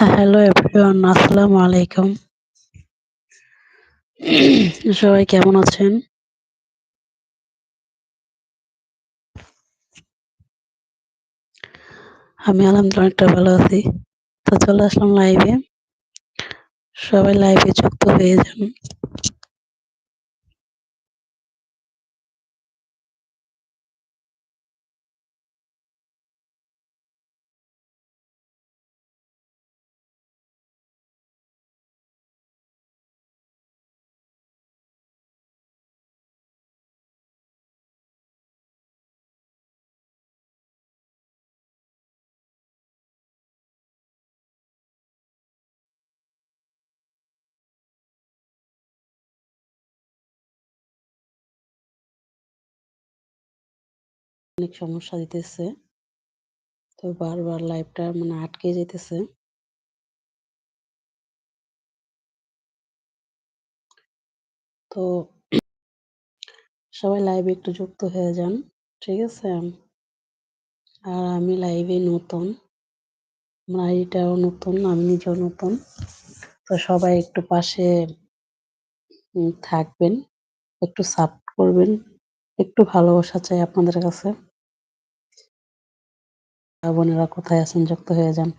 Hello everyone আসসালামু আলাইকুম। সবাই কেমন আছেন? আমি আলহামদুলিল্লাহ অনেকটা ভালো আছি। তো চলে আসলাম লাইভে। সবাই লাইভে যুক্ত হয়ে যান। অনেক সমস্যা দিতেছে। তো বারবার লাইভটা মানে আটকে যাইতেছে। তো সবাই লাইভে একটু যুক্ত হয়ে যান। ঠিক আছে? আর আমি লাইভে নতুন। আইডিটাও নতুন, আমি নিজেও নতুন। তো সবাই একটু পাশে থাকবেন, একটু সাপোর্ট করবেন। একটু ভালোবাসা চাই আপনাদের কাছে। ভাই-বোনেরা কোথায় আছেন যুক্ত হয়ে যান।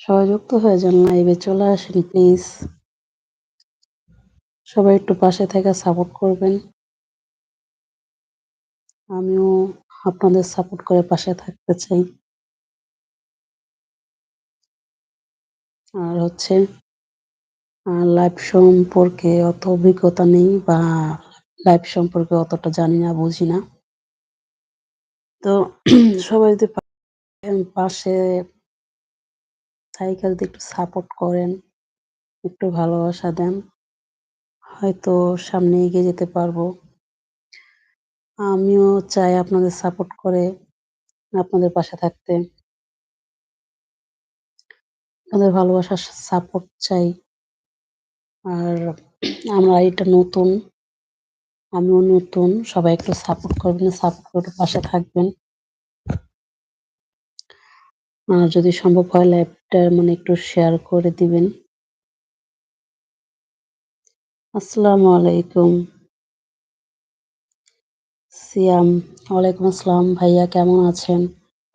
সবাই যুক্ত হয়ে যান লাইভে চলে আসেন প্লিজ। সবাই একটু পাশে থেকে সাপোর্ট করবেন। আমিও আপনাদের সাপোর্ট করে পাশে থাকতে চাই। আর হচ্ছে আ লাইভ সম্পর্কে অত অভিজ্ঞতা নেই বা লাইভ সম্পর্কে অতটা জানি না, বুঝি না। তো সবাই যদি পাশে সাইকেল একটু সাপোর্ট করেন, একটু ভালোবাসা দেন, হয়তো সামনে এগিয়ে যেতে পারব। আমিও চাই আপনাদের সাপোর্ট করে আপনাদের পাশে থাকতে। আপনাদের ভালোবাসার সাপোর্ট চাই। আর আমরা এটা নতুন। আমিও নতুন। সবাই একটু সাপোর্ট করবেন, সাপোর্ট করে পাশে থাকবেন। আর যদি সম্ভব হয় লাইভটা মানে একটু শেয়ার করে দিবেন। আসসালামু আলাইকুম। সিয়াম, ওয়ালাইকুম আসসালাম ভাইয়া কেমন আছেন?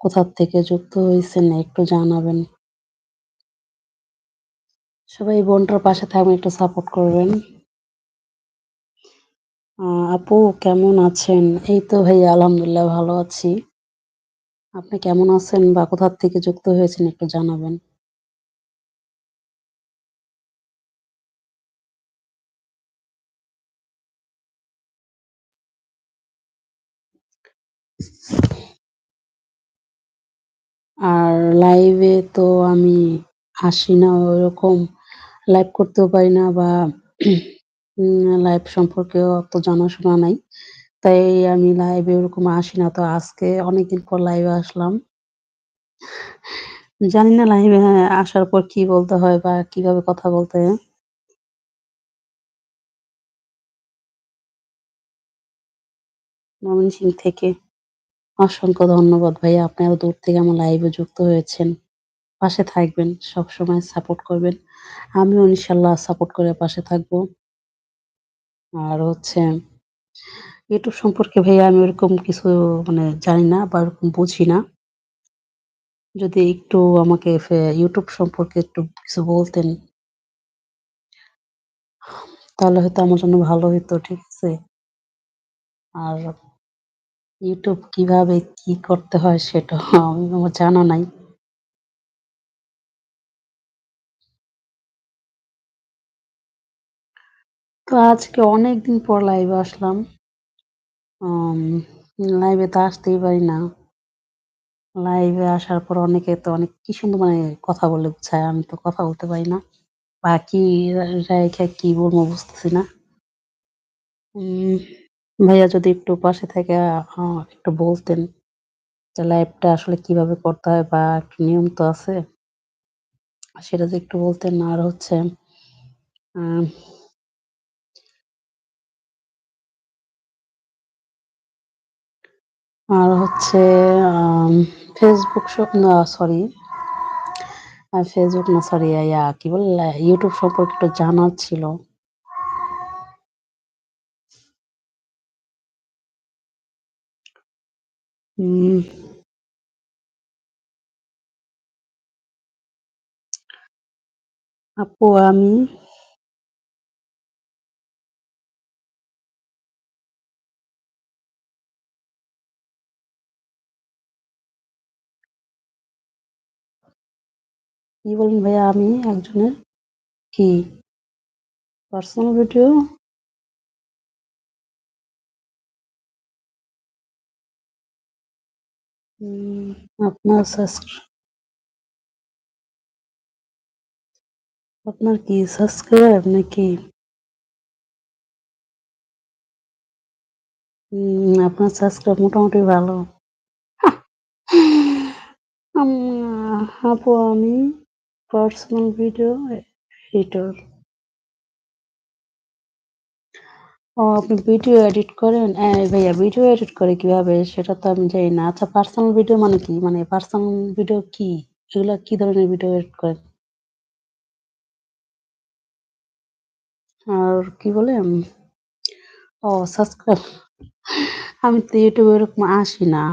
কোথা থেকে যুক্ত হইছেন একটু জানাবেন। সবাই বোনটার পাশে থাকবেন, একটু সাপোর্ট করবেন। আপু কেমন আছেন? এই তো ভাইয়া আলহামদুলিল্লাহ ভালো আছি। আপনি কেমন আছেন বা কোথা থেকে যুক্ত হয়েছেন একটু জানাবেন। আর লাইভে তো আমি আসি না ওরকম। লাইভ করতেও পারি না বা লাইভ সম্পর্কেও অত জানাশোনা নাই। তাই আমি লাইভে ওরকম আসি না। তো আজকে অনেকদিন পর লাইভে আসলাম। জানি না লাইভে আসার পর কি বলতে হয় বা কীভাবে কথা বলতে হয়। ময়মনসিংহ থেকে। অসংখ্য ধন্যবাদ ভাইয়া। আপনি এত দূর থেকে আমার লাইভে যুক্ত হয়েছেন। পাশে থাকবেন, সবসময় সাপোর্ট করবেন। আমিও ইনশাআল্লাহ সাপোর্ট করে পাশে থাকব। আর হচ্ছে ইউটিউব সম্পর্কে ভাইয়া আমি ওরকম কিছু মানে জানি না বা ওরকম বুঝি না। যদি একটু আমাকে ইউটিউব সম্পর্কে একটু কিছু বলতেন। তাহলে হয়তো আমার জন্য ভালো হইতো, ঠিক আছে? আর ইউটিউব কীভাবে কি করতে হয় সেটাও আমার জানা নাই। তো আজকে অনেকদিন পর লাইভে আসলাম। আম লাইভে তো আসতেই পারি না। লাইভে আসার পর অনেকে তো অনেক কি সুন্দর মানে কথা বলে গুছায়। আমি তো কথা বলতে পারি না। বা কি রা রাইখা কি বলব বুঝতেছি না। ভাইয়া যদি একটু পাশে থেকে আ একটু বলতেন যে লাইভটা আসলে কীভাবে করতে হয় বা একটা নিয়ম তো আছে। সেটা যদি একটু বলতেন আর হচ্ছে আম আর হচ্ছে, আম স না সরি Facebook না সরি ইয়া, কি বলে, ইউটিউব সম্পর্কে একটু জানার ছিল। আপু আমি কি বললেন ভাইয়া আমি একজনের কি? Personal video? উম, আপনার আপনার কি সাবস্ক্রাইব নাকি? উম, আপনার সাবস্ক্রাইব মোটামুটি ভালো। আম, আপু, আমি পার্সোনাল ভিডিও এডিটর। ও, আপনি ভিডিও এডিট করেন? অ্যা ভাইয়া ভিডিও এডিট করে কীভাবে সেটা তো আমি জানি না। আচ্ছা পার্সোনাল ভিডিও মানে কি? মানে পার্সোনাল ভিডিও কি? এগুলা কি ধরনের ভিডিও এডিট করেন? আর কি বলে? ও সাবস্ক্রাইব আমি তো YouTube এ ওরকম আসি না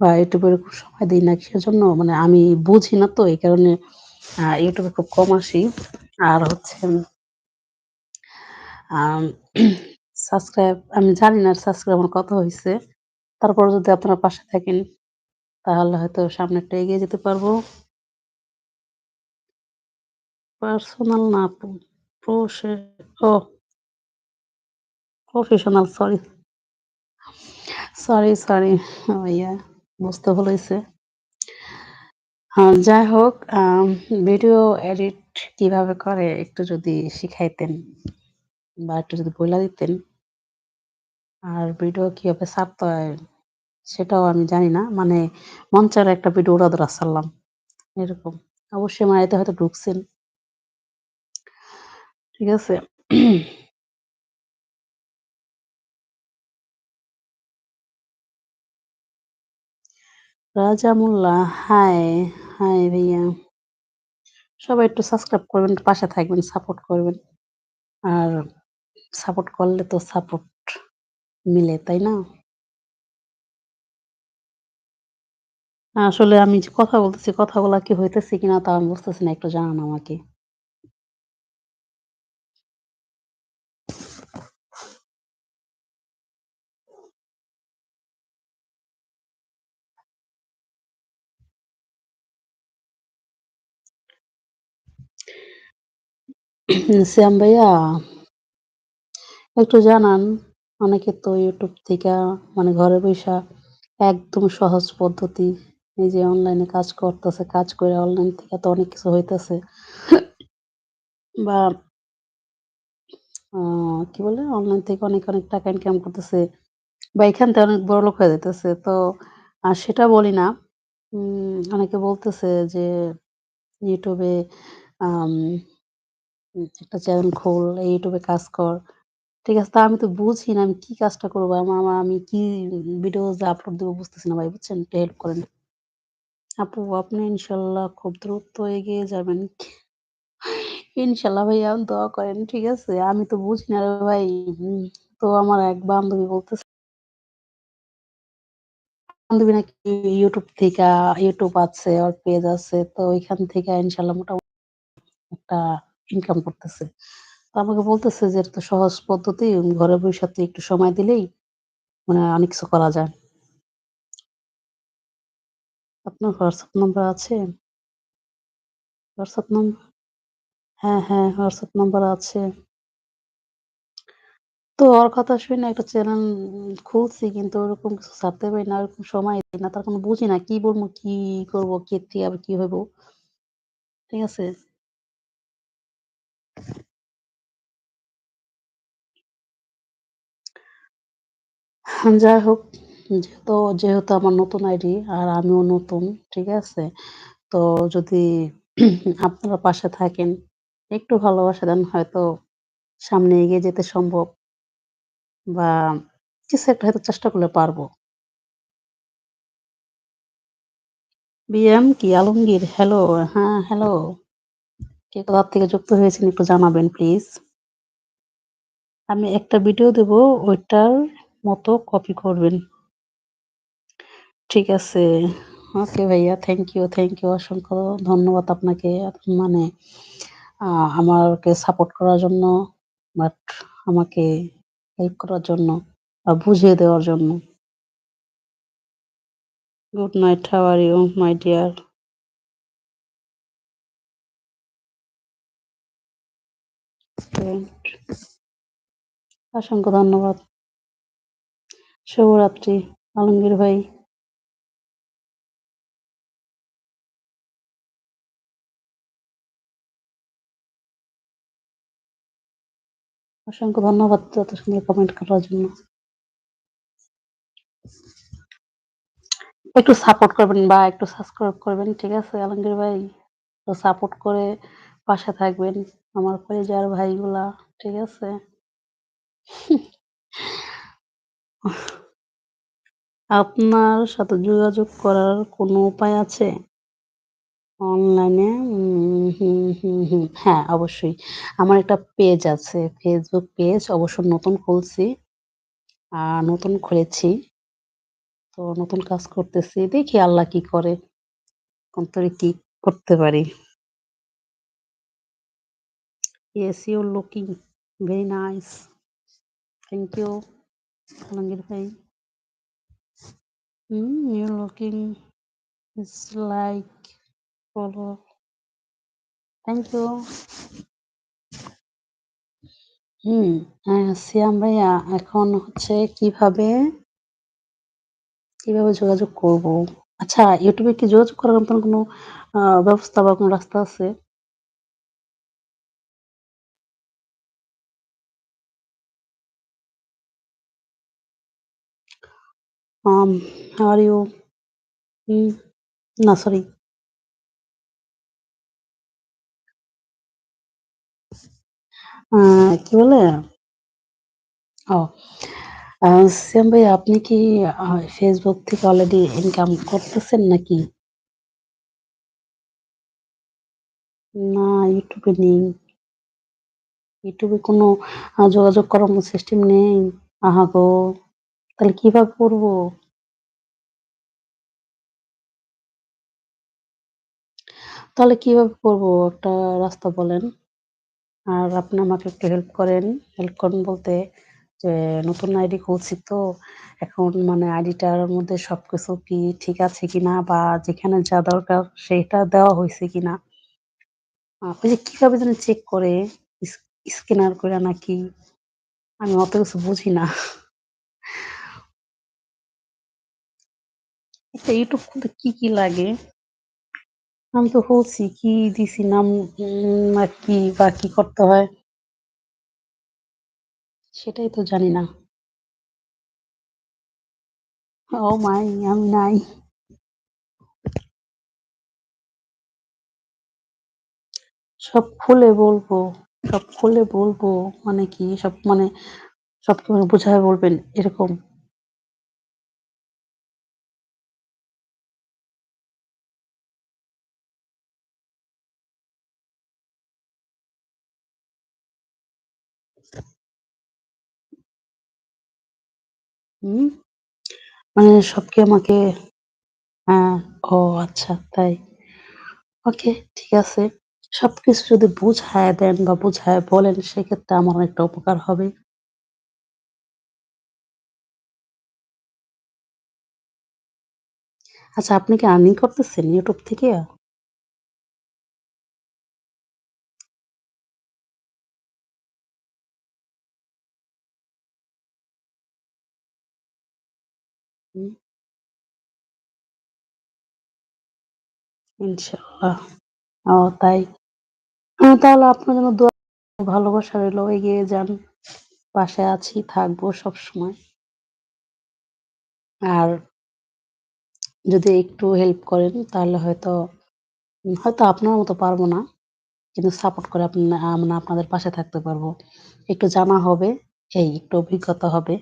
বা YouTube এ ওরকম সময় দিই না। সেজন্য মানে আমি বুঝি না তো, এই কারণে এ খুব কম আসি। আর হচ্ছে সাবস্ক্রাইব আমি জানি না সাবস্ক্রাইব আমার কত হয়েছে তারপর যদি আপনারা পাশে থাকেন তাহলে হয়তো সামনে একটু এগিয়ে যেতে পারব। পার্সোনাল না ও প্রফেশনাল সরি। সরি, সরি ভাইয়া বুঝতে ভুল হইছে। হ্যাঁ, যাই হোক ভিডিও এডিট কীভাবে করে একটু যদি শিখাইতেন বা একটু যদি বইলা দিতেন। আর ভিডিও কীভাবে ছাড়তে হয় সেটাও আমি জানি না। মানে মঞ্চের একটা ভিডিও উড়াধুরা ছাড়লাম। এরকম। অবশ্যই আমার এতে হয়তো ঢুকছেন। ঠিক আছে? রাজা মোল্লা হাই, হাই ভাইয়া। সবাই একটু সাবস্ক্রাইব করবেন, পাশে থাকবেন, সাপোর্ট করবেন। আর সাপোর্ট করলে তো সাপোর্ট মিলে, তাই না? আসলে আমি যে কথা বলতেছি, কথাগুলা কি হইতেছে কিনা তা আমি বুঝতেছি না। একটু জানান আমাকে। শ্যাম ভাইয়া একটু জানান। অনেকে তো ইউটিউব থেকে মানে ঘরে বইসা একদম সহজ পদ্ধতি এই যে অনলাইনে কাজ করতেছে। কাজ করে অনলাইন থেকে তো অনেক কিছু হইতেছে। বা কি বলে? অনলাইন থেকে অনেক, অনেক টাকা ইনকাম করতেছে। বা এখান থেকে অনেক বড়লোক হয়ে যাইতেছে। তো আর সেটা বলি না। অনেকে বলতেছে যে ইউটিউবে একটা চ্যানেল খোল, ইউটিউবে কাজ কর। ঠিক আছে? তা আমি তো বুঝি না আমি কি কাজটা করব? আমার আমা কি ভিডিও যে আপলোড দিব বুঝতেছি না ভাই বুঝছেন? একটু হেল্প করেন। আপু আপনি ইনশাল্লাহ খুব দ্রুত এগিয়ে যাবেন। ইনশাআল্লাহ ভাইয়া দোয়া করেন। ঠিক আছে? আমি তো বুঝি না ভাই। তো আমার এক বান্ধবী বলতেছে বান্ধবী নাকি YouTube থেকে YouTube আছে, ওর পেজ আছে। তো ওইখান থেকে ইনশাআল্লাহ মোটামুটি একটা ইনকাম করতেছে। আমাকে বলতেছে যে, "এটা সহজ পদ্ধতি। ঘরে বইসা তুই একটু সময় দিলেই মানে অনেক কিছু করা যায়।" আপনার হোয়াটসঅ্যাপ নাম্বার আছে? হোয়াটসঅ্যাপ নাম হ্যাঁ, হ্যাঁ, হোয়াটসঅ্যাপ নাম্বার আছে। তো ওর কথা শুইনা একটা চ্যানেল খুলছি কিন্তু ওরকম কিছু ছাড়তে পারি না, ওরকম সময় দেই না। তার কারণ বুঝি না কি বলব, কি করব কে আবার কি হইব। ঠিক আছে? যাই হোক যেহেতু যেহেতু আমার নতুন আইডি আর আমিও নতুন, ঠিক আছে? তো যদি আপনারা পাশে থাকেন, একটু ভালোবাসা দেন হয়তো সামনে এগিয়ে যেতে সম্ভব বা কিছু একটা হয়তো চেষ্টা করলে পারব। বিএম কি আলমগীর? হ্যালো, হ্যাঁ, হ্যালো। কে কোথা থেকে যুক্ত হয়েছেন একটু জানাবেন প্লিজ। আমি একটা ভিডিও দেব ওইটার মতো কপি করবেন। ঠিক আছে। ওকে ভাইয়া থ্যাংক ইউ, থ্যাংক ইউ অসংখ্য ধন্যবাদ আপনাকে। মানে আমাকে সাপোর্ট করার জন্য বাট আমাকে হেল্প করার জন্য বা বুঝিয়ে দেওয়ার জন্য। Good night, how are you my dear? অসংখ্য ধন্যবাদ। শুভরাত্রি, আলমগীর ভাই। অসংখ্য ধন্যবাদ এত সুন্দর কমেন্ট করার জন্য। একটু সাপোর্ট করবেন বা একটু সাবস্ক্রাইব করবেন। ঠিক আছে আলমগীর ভাই? তো সাপোর্ট করে পাশে থাকবেন। আমার কলিজার ভাইগুলা। ঠিক আছে? আপনার সাথে যোগাযোগ করার কোনো উপায় আছে? অনলাইনে হুম, হুম, হুম। হ্যাঁ, অবশ্যই। আমার একটা পেজ আছে। Facebook পেজ অবশ্য নতুন খুলছি। আ নতুন খুলেছি। তো নতুন কাজ করতেছি। দেখি আল্লাহ কি করে। অন্তরে কি করতে পারি। Yes, you're looking very nice. Thank you Alamgir ভাই। হুম, you're looking it's like follow. Thank you. হুম, আ সিয়াম ভাইয়া এখন হচ্ছে কীভাবে কীভাবে যোগাযোগ করব? আচ্ছা এ কি যোগাযোগ করার মতন কোনো আ ব্যবস্থা বা কোনো রাস্তা আছে? Um, you? হুম, না সরি। কি বলে? ও সিয়াম ভাইয়া আপনি কি ফেসবুক থেকে অলরেডি ইনকাম করতেছেন নাকি? না ইউটিউবে নেই। ইউটিউবে কোনো যোগাযোগ করার সিস্টেম নেই? আহা গো! তাহলে কীভাবে করব? তাহলে কীভাবে করব? একটা রাস্তা বলেন। আর আপনি আমাকে একটু হেল্প করেন। হেল্প করেন বলতে যে নতুন আইডি খুলছি তো এখন মানে আইডিটার মধ্যে সবকিছু কি ঠিক আছে কিনা বা যেখানে যা দরকার সেটা দেওয়া হয়েছে কিনা। আ ওই যে কীভাবে যেন চেক করে স্ক্যানার কইরা নাকি? আমি অত কিছু বুঝি না। আচ্ছা YouTube খুলতে কি, কি লাগে? আমি তো খুলছি। কি দিছি নাম না কি বা কি করতে হয়? সেটাই তো জানি না। ও মাই! আমি নাই। সব খুলে বলব, সব খুলে বলব মানে কি? সব মানে সব কি মানে বুঝায় বলবেন এরকম? হুম? মানে সবকে আমাকে হ্যাঁ, ও আচ্ছা তাই। ওকে ঠিক আছে। সবকিছু যদি বুঝায়া দেন বা বুঝায়া বলেন সেক্ষেত্রে আমার অনেকটা উপকার হবে। আচ্ছা আপনি কি আর্নিং করতেছেন YouTube থেকে? ইনশাআল্লাহ। ও তাই। তাহলে আপনার জন্য দোয়া ভালোবাসা রইল। এগিয়ে যান। পাশে আছি, থাকব সবসময়। আর যদি একটু হেল্প করেন তাহলে হয়তো হয়তো আপনার মতো পারব না। কিন্তু সাপোর্ট করে আপনা আমরা আপনাদের পাশে থাকতে পারব। একটু জানা হবে, এই একটু অভিজ্ঞতা হবে।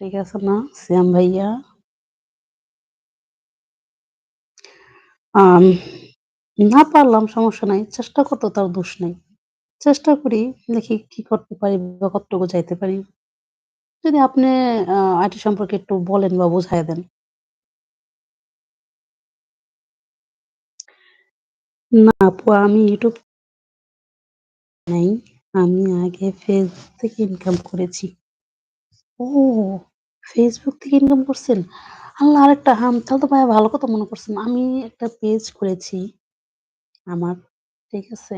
ঠিক আছে না, সিয়াম ভাইয়া? না পারলাম সমস্যা নাই। চেষ্টা করতেও তার দোষ নাই। চেষ্টা করি, দেখি কি করতে পারি বা কতটুকু যাইতে পারি। যদি আপনি আইটি সম্পর্কে একটু বলেন বা বুঝাইয়া দেন। না আপু আমি ইউটিউব নাই। আমি আগে ফেসবুক থেকে ইনকাম করেছি। ও! Facebook থেকে ইনকাম করছেন? আল্লাহ! আরেকটা হাম তাহলে তো ভাইয়া ভালো কথা মনে করছেন। আমি একটা পেজ করেছি আমার, ঠিক আছে?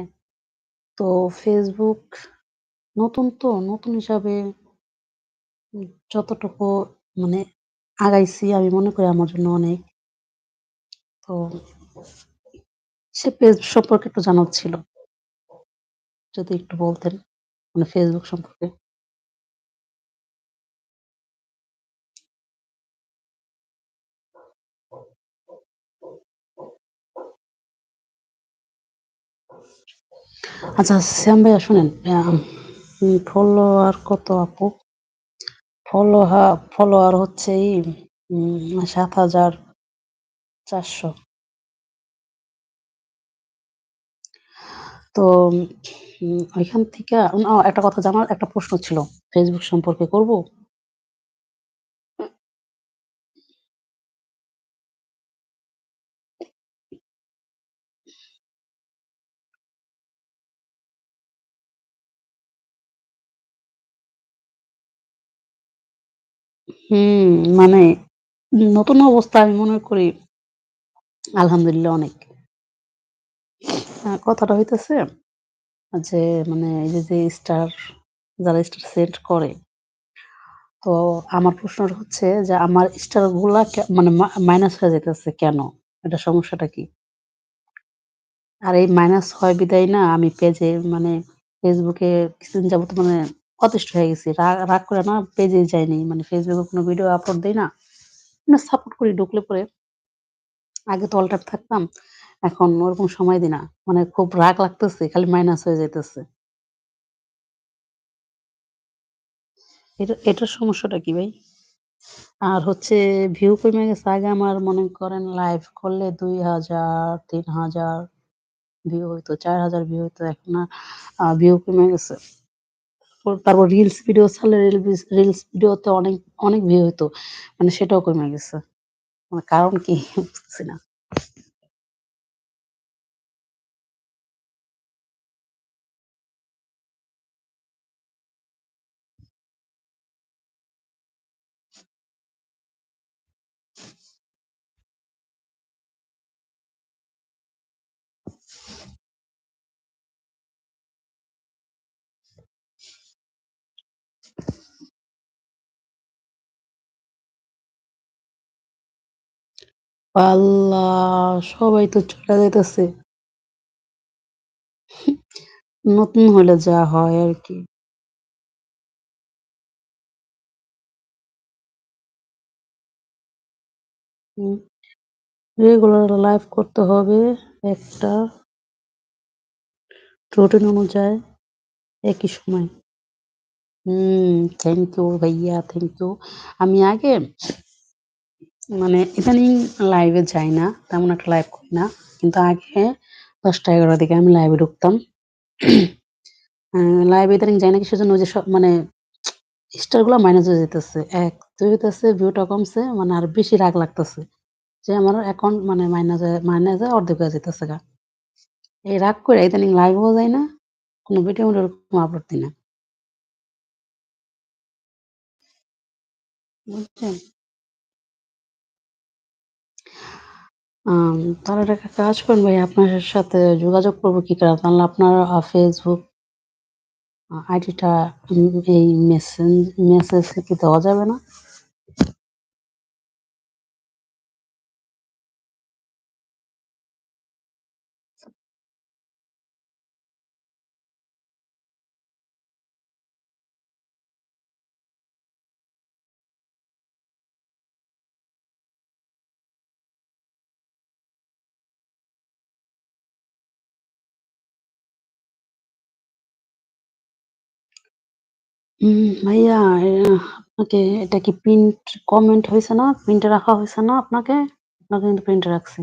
তো Facebook নতুন তো, নতুন হিসাবে যতটুকু মানে আগাইছি আমি মনে করি আমার জন্য অনেক। তো সে পেজ সম্পর্কে একটু জানার ছিল। যদি একটু বলতেন মানে Facebook সম্পর্কে। আচ্ছা শ্যাম ভাইয়া শুনেন, ফলোয়ার কত আপু? ফলোহা ফলোয়ার হচ্ছে সাত হাজার চারশো তো ওইখান থেকে একটা কথা জানার একটা প্রশ্ন ছিল ফেসবুক সম্পর্কে করব? হুম, মানে নতুন অবস্থা আমি মনে করি আলহামদুলিল্লাহ অনেক। কথাটা হইতেছে যে মানে এই যে, স্টার যারা স্টার সেন্ড করে, তো আমার প্রশ্নটা হচ্ছে যে আমার স্টারগুলা মানে মাইনাস হয়ে যাইতেছে কেন? এটা সমস্যাটা কি? আর এই মাইনাস হয় বিদায় না আমি পেজে মানে এ কিছুদিন যাবত মানে অতিষ্ঠ হয়ে গেছি। রাগ করে না পেজে যাইনি। মানে এ কোনো ভিডিও আপলোড দেই না। সাপোর্ট করি ঢুকলে পরে আগে তো অল টাইম থাকতাম। এখন ওরকম সময় দিই না। মানে খুব রাগ লাগতেছে, খালি মাইনাস হয়ে যাইতেছে। এটা এটার সমস্যাটা কি ভাই? আর হচ্ছে ভিউ কইমা গেছে। আগে আমার মনে করেন লাইভ করলে ২০০০, ৩০০০ ভিউ হইতো, ৪০০০ ভিউ হইতো। এখন আ ভিউ কইমা গেছে। তারপর রিলস ভিডিও ছাড়লে রিলস ভিডিওতে অনেক, অনেক ভিউ হতো মানে সেটাও কমে গেছে। মানে কারণ কি বুঝতেছি না। আল্লাহ! সবাই তো চইলা যাইতেছে। নতুন হলে যা হয় আরকি। হুম, রেগুলার লাইভ করতে হবে একটা রুটিন অনুযায়ী একই সময়। হুম, থ্যাংক ইউ ভাইয়া, থ্যাংক ইউ। আমি আগে মানে ইদানিং লাইভে যাই না। তেমন একটা লাইভ করি না। কিন্তু আগে ১০টা-১১টার দিকে আমি লাইভে ঢুকতাম। লাইভে ইদানিং যাই না কিসের জন্য? যে সব মানে স্টারগুলা মাইনাস হয়ে যাইতেছে। ১ ২ হইতেছে ভিউটা কমছে মানে আর বেশি রাগ লাগতেছে। যে আমার অ্যাকাউন্ট মানে মাইনাস মাইনাস অর্ধেক হয়ে যাইতেছে গা। এই রাগ কইরা ইদানিং লাইভেও যাই না। কোনো ভিডিও-মিডিও ওরকম আপলোড দিই না। বুঝছেন? তাহলে একটা কাজ করুন ভাই, আপনার সাথে যোগাযোগ করব কি করে? তাহলে আপনার ফেসবুক আইডিটা এই মেসেঞ্জ মেসেজ কি দেওয়া যাবে না? উম, ভাইয়া আপনাকে এটা কি প্রিন্ট কমেন্ট হইছে না? প্রিন্টে রাখা হইছে না আপনাকে? আপনাকে কিন্তু প্রিন্ট রাখছি।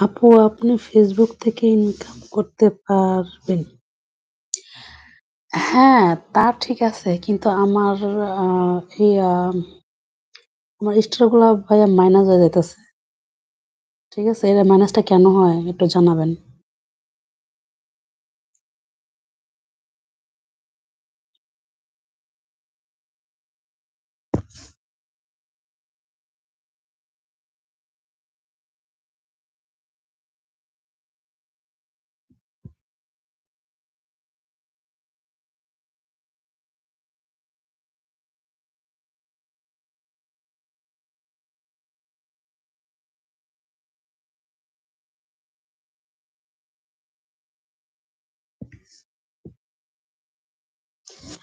আপু আপনি Facebook থেকে ইনকাম করতে পারবেন। হ্যাঁ, তা ঠিক আছে। কিন্তু আমার আ ইয়া আমার স্টোরগুলা ভাইয়া মাইনাস হয়ে যাইতেছে। ঠিক আছে? এর মাইনাসটা কেন হয় একটু জানাবেন?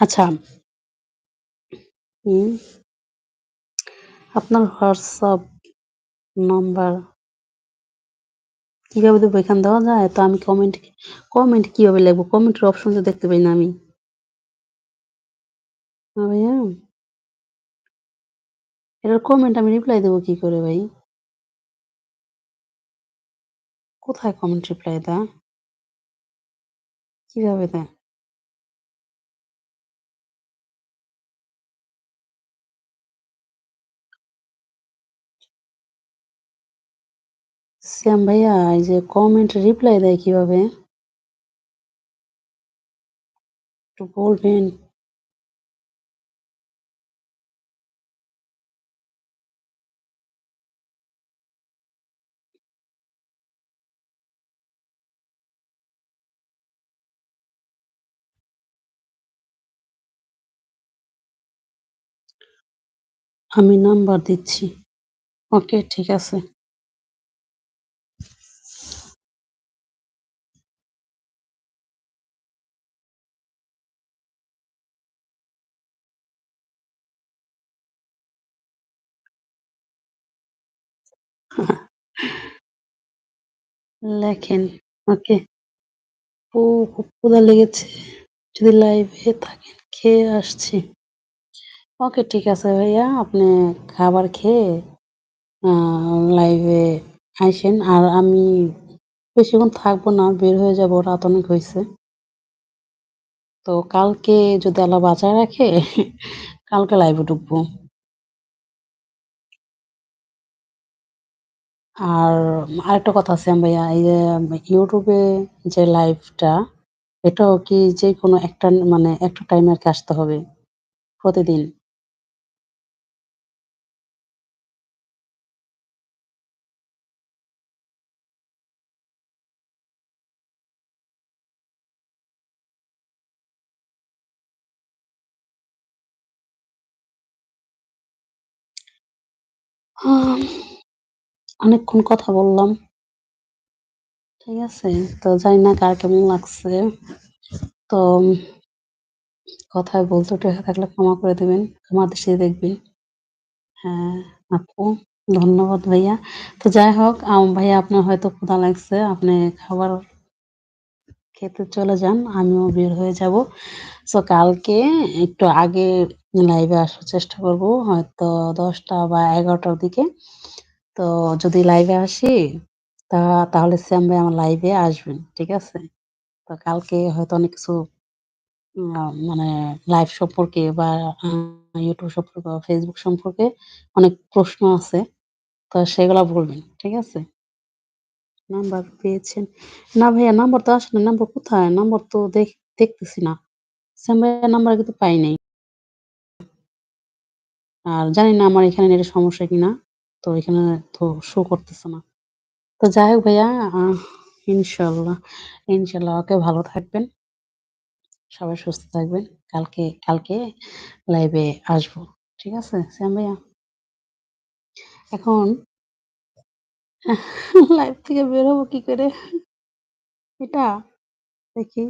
আচ্ছা। আপনার হোয়াটসঅ্যাপ নাম্বার কীভাবে দেবো? এখানে দেওয়া যায়? তো আমি কমেন্ট কমেন্ট কীভাবে লিখব? কমেন্টের অপশন তো দেখতে পাই না আমি। ভাইয়া? এটার কমেন্ট আমি রিপ্লাই দেবো কি করে ভাই? কোথায় কমেন্ট রিপ্লাই দেয়? কীভাবে দেয়? শ্যাম ভাইয়া, এই যে কমেন্ট রিপ্লাই দেয় কীভাবে? একটু বলবেন? আমি নাম্বার দিচ্ছি। ওকে ঠিক আছে। লেখেন। ওকে। ও খুব ক্ষুধা লেগেছে। যদি লাইভে থাকেন, খেয়ে আসছি। ওকে, ঠিক আছে ভাইয়া। আপনি খাবার খেয়ে লাইভে আইসেন। আর আমি বেশিক্ষণ থাকব না। বের হয়ে যাব। রাত অনেক হয়েছে তো কালকে যদি আল্লাহ বাঁচায় রাখে, কালকে লাইভে ঢুকবো। আর আরেকটা কথা শ্যাম ভাইয়া, এই যে এ যে লাইভটা এটাও কি যেকোনো একটা মানে একটা টাইমে আরকি আসতে হবে? প্রতিদিন? আম অনেকক্ষণ কথা বললাম। ঠিক আছে? তো জানি না কার কেমন লাগছে। তো কথায় ত্রুটি হয়ে থাকলে ক্ষমা করে দিবেন। ক্ষমা দৃষ্টিতে দেখবেন। হ্যাঁ, আপু ধন্যবাদ ভাইয়া। তো যাই হোক ভাইয়া আপনার হয়তো ক্ষুধা লাগছে। আপনি খাবার খেতে চলে যান। আমিও বের হয়ে যাব সো কালকে একটু আগে লাইভে আসার চেষ্টা করব। হয়তো ১০টা বা ১১টার দিকে। তো যদি লাইভে আসি, তা তাহলে শ্যাম ভাই আমার লাইভে আসবেন। ঠিক আছে? তো কালকে হয়তো অনেক কিছু মানে লাইভ সম্পর্কে বা YouTube সম্পর্কে Facebook সম্পর্কে অনেক প্রশ্ন আছে। তো সেগুলা বলবেন। ঠিক আছে? নাম্বার পেয়েছেন। না ভাইয়া নাম্বার তো আসে নাই। নাম্বার কোথায়? নাম্বার তো দেখ, দেখতেছি না। শ্যাম ভাইয়ার নাম্বার কিন্তু পাই নাই। আর জানি না আমার এখানে নেটের সমস্যা কিনা। তো এখানে তো শো করতেছে না। তো যাই হোক ভাইয়া ইনশাল্লাহ ইনশাআল্লাহ ওকে ভালো থাকবেন। সবাই সুস্থ থাকবেন। কালকে কালকে লাইভে আসব। ঠিক আছে, শ্যাম ভাইয়া? এখন লাইভ থেকে বের হব কি করে? এটা? দেখি।